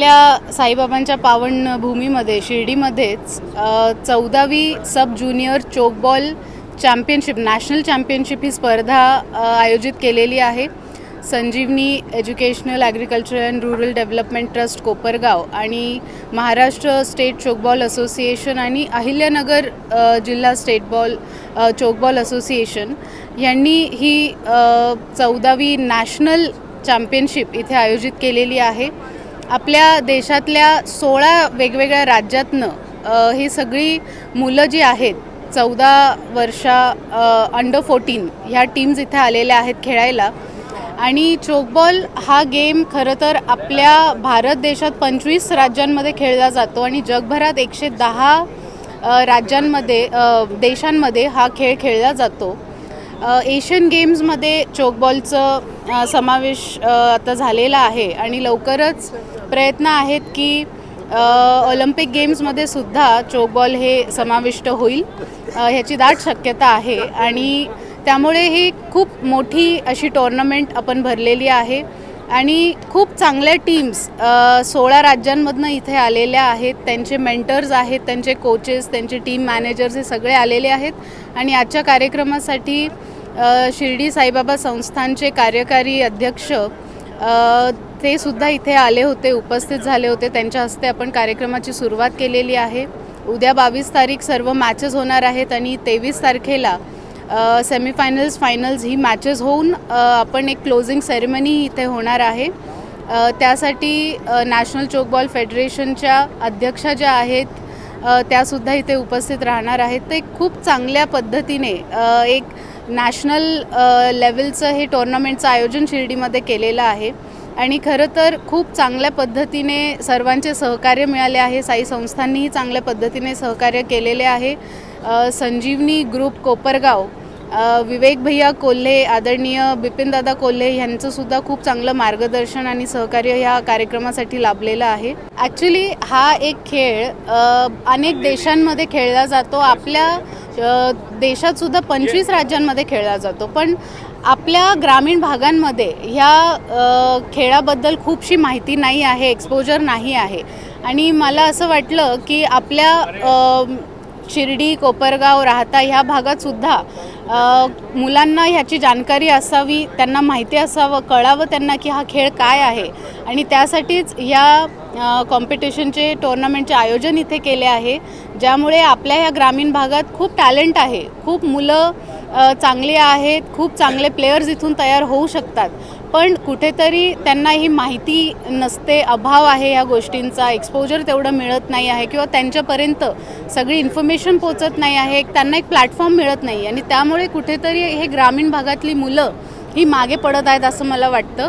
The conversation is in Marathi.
आपल्या साईबाबांच्या पावन भूमीमध्ये शिर्डीमध्येच चौदावी sub junior tchoukball championship national championship ही स्पर्धा आयोजित केलेली आहे. Sanjivani educational agriculture and rural development trust Kopargaon आणि महाराष्ट्र स्टेट चोकबॉल असोसिएशन आणि अहिल्यानगर जिल्हा स्टेट बॉल चोकबॉल असोसिएशन यांनी ही चौदावी नॅशनल चॅम्पियनशिप इथे आयोजित केलेली आहे. आपल्या देशातल्या सोळा वेगवेगळ्या राज्यातनं ही सगळी मुलं जी आहेत चौदा वर्षा अंडर फोर्टीन ह्या टीम्स इथे आलेल्या आहेत खेळायला. आणि चोकबॉल हा गेम खरं तर आपल्या भारत देशात पंचवीस राज्यांमध्ये खेळला जातो आणि जगभरात एकशे दहा राज्यांमध्ये देशांमध्ये हा खेळ खेळला जातो. एशियन गेम्समध्ये चोकबॉलचं समावेश आता झालेला आहे. आणि लवकरच प्रयत्न आहेत की ऑलिम्पिक गेम्समध्ये सुद्धा चोकबॉल हे समाविष्ट होईल ह्याची दाट शक्यता आहे. आणि त्यामुळे ही खूप मोठी अशी टोर्नामेंट आपण भरलेली आहे. आणि खूप चांगल्या टीम्स सोळा राज्यांमधनं इथे आलेल्या आहेत. त्यांचे मेंटर्स आहेत त्यांचे कोचेस त्यांचे टीम मॅनेजर्स हे सगळे आलेले आहेत. आणि आजच्या कार्यक्रमासाठी शिर्डी साईबाबा संस्थानचे कार्यकारी अध्यक्ष ते सुद्धा इथे आले होते उपस्थित झाले होते. त्यांच्या हस्ते आपण कार्यक्रमाची सुरुवात केलेली आहे. उद्या बावीस तारीख सर्व मॅचेस होणार आहेत आणि तेवीस तारखेला सेमीफायनल्स फायनल्स ही मॅचेस होऊन आपण एक क्लोजिंग सेरेमनी इथे होणार आहे. त्यासाठी नॅशनल चोकबॉल फेडरेशनच्या अध्यक्षा ज्या आहेत त्यासुद्धा इथे उपस्थित राहणार आहेत. ते खूप चांगल्या पद्धतीने एक नॅशनल लेवलचं हे टोर्नामेंटचं आयोजन शिर्डीमध्ये केलेलं आहे. आणि खरं तर खूप चांगल्या पद्धतीने सर्वांचे सहकार्य मिळाले आहे. साई संस्थांनीही चांगल्या पद्धतीने सहकार्य केलेले आहे. संजीवनी ग्रुप कोपरगाव विवेक भैया कोल्हे आदरणीय बिपिनदादा कोल्हे यांचंसुद्धा खूप चांगलं मार्गदर्शन आणि सहकार्य ह्या कार्यक्रमासाठी लाभलेलं आहे. ॲक्च्युली हा एक खेळ अनेक देशांमध्ये खेळला जातो. आपल्या देशातसुद्धा पंचवीस राज्यांमध्ये खेळला जातो. पण आपल्या ग्रामीण भागांमध्ये ह्या खेळाबद्दल खूपशी माहिती नाही आहे एक्सपोजर नाही आहे. आणि मला असं वाटलं की आपल्या शिर्डी कोपरगाव राहता ह्या भागात सुद्धा मुलांना ह्याची जानकारी असावी त्यांना माहिती असावं कळावं त्यांना की हा खेळ काय आहे. आणि त्यासाठीच ह्या कॉम्पिटिशनचे टोर्नामेंटचे आयोजन इथे केले आहे ज्यामुळे आपल्या ह्या ग्रामीण भागात खूप टॅलेंट आहे खूप मुलं चांगले चांगली आहेत खूप चांगले प्लेयर्स इथून तयार होऊ शकतात. पण कुठेतरी त्यांना ही माहिती नसते अभाव आहे ह्या गोष्टींचा एक्सपोजर तेवढं मिळत नाही आहे किंवा त्यांच्यापर्यंत सगळी इन्फॉर्मेशन पोचत नाही आहे एक त्यांना एक प्लॅटफॉर्म मिळत नाही आणि त्यामुळे कुठेतरी हे ग्रामीण भागातली मुलं ही मागे पडत आहेत असं मला वाटतं.